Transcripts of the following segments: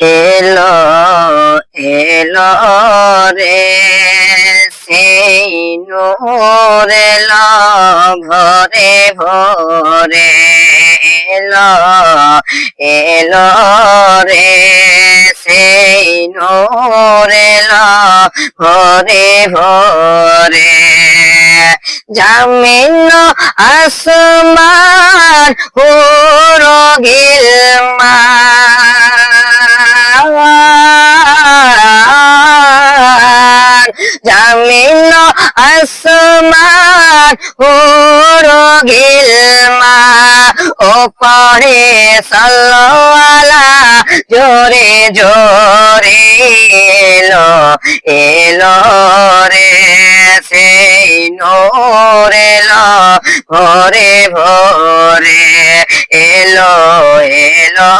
এলো এলো রে, সেই নূর এলো ভরে ভরে। এলো এলো রে, সেই নূর এলো ভরে ভরে। জামিন আসমান হুরো গিলমা আসমান হুরো গিলমা ও পড়ে সল্লা জোরে জোরে এলো এলো রে সেই নোর এলো, ভোরে ভোরে এলো এলো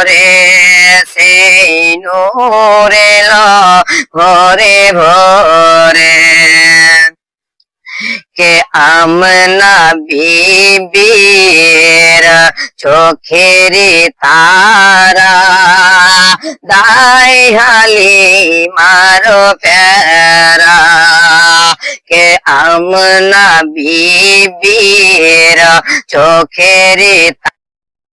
রে সেই নোর ভোরে ভোরে আমনা বিবির চোখেরি তারা। দাই হালি মারো প্যারা কে আমনা বিবির চোখেরি